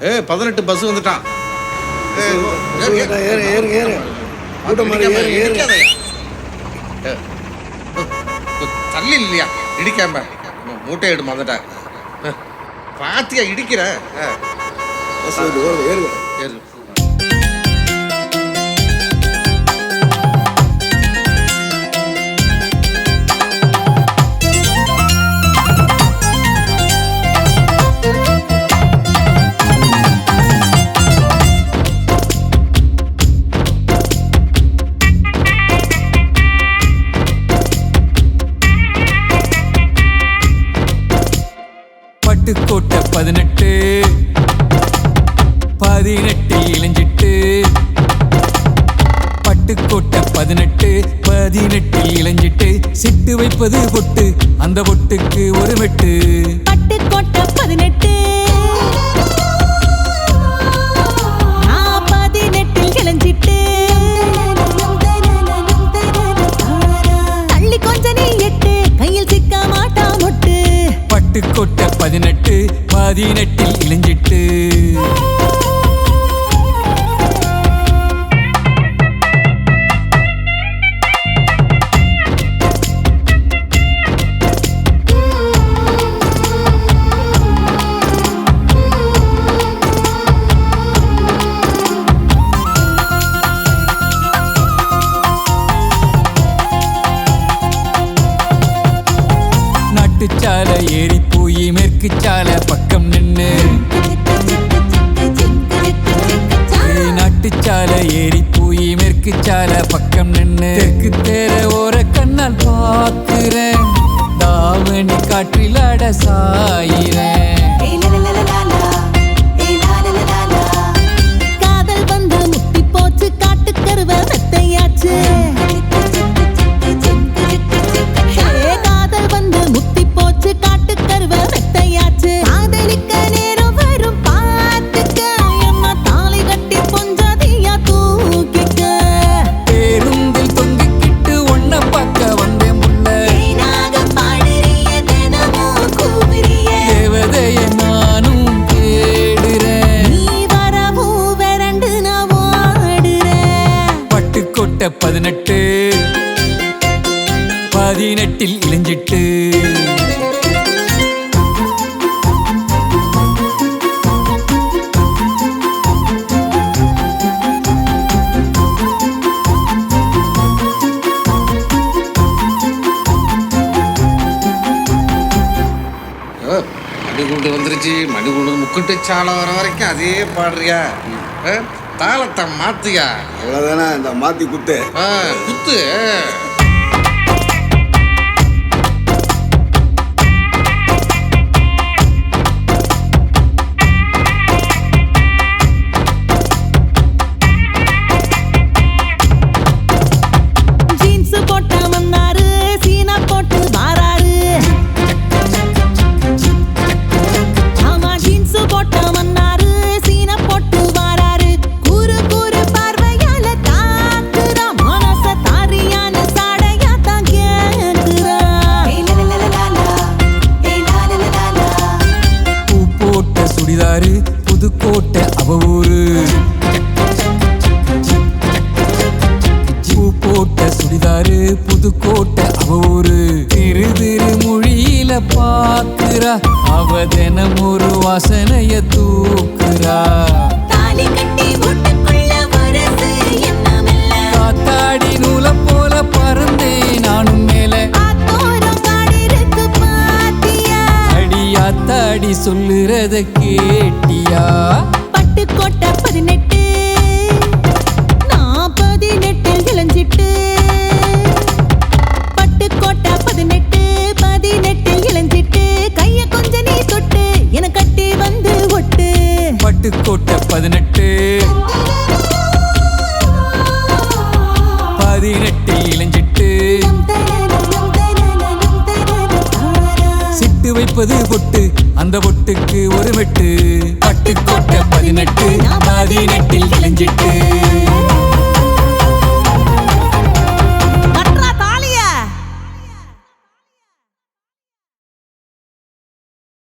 ஏ பதினெட்டு பஸ் வந்துட்டான் ஏறு, ஏறு. ஏறு ஏறு ஏறு கூட்டம் ஏறு ஏறு தள்ளி இல்லையா இடிக்காம மூட்டை எடு வந்துட்டேன் பாத்தியா இடிக்கிற வருது, ஏறு ஏறு. பட்டுக்கோட்டை பதினெட்டு. பதினெட்டில் இளைஞ்சிட்டு பட்டுக்கோட்டை பதினெட்டு பதினெட்டில் இளைஞ்சிட்டு சிட்டு வைப்பது பொட்டு அந்த பொட்டுக்கு ஒரு வெட்டு. பட்டுக்கோட்டை பதினெட்டு. பதினெட்டில் இளைஞ்சிட்டு நாட்டுச்சாலை ஏறி போய் மேற்கு சாலை பக்க பதினெட்டில் இளைஞ்சிட்டு. மணிகுண்டு வந்துருச்சு. மணிகுண்டு முக்கிட்டு சாலை வர வரைக்கும் அதே பாடுறியா? ஆ, தாளத்தை மாத்தியா? அவ்வளோதானே இந்த மாத்தி குத்து. ஆ, குத்து. போட்ட புதுக்கோட்டை அவ ஊரு பூ போட்ட சுடிதாரு புதுக்கோட்டை அவ ஊரு திரு திரு மொழியில பாக்குறா அவ தினம் ஒரு வாசனைய தூக்குறா. அடியாத்தாடி சொல்லுறத கேட்டியா? பட்டு கோட்டை பதினெட்டு சிட்டு வைப்பது பொட்டு அந்த பொட்டுக்கு ஒரு வெட்டு பட்டுக்கோட்டை பதினெட்டு பதினெட்டில் இளைஞ்சிட்டு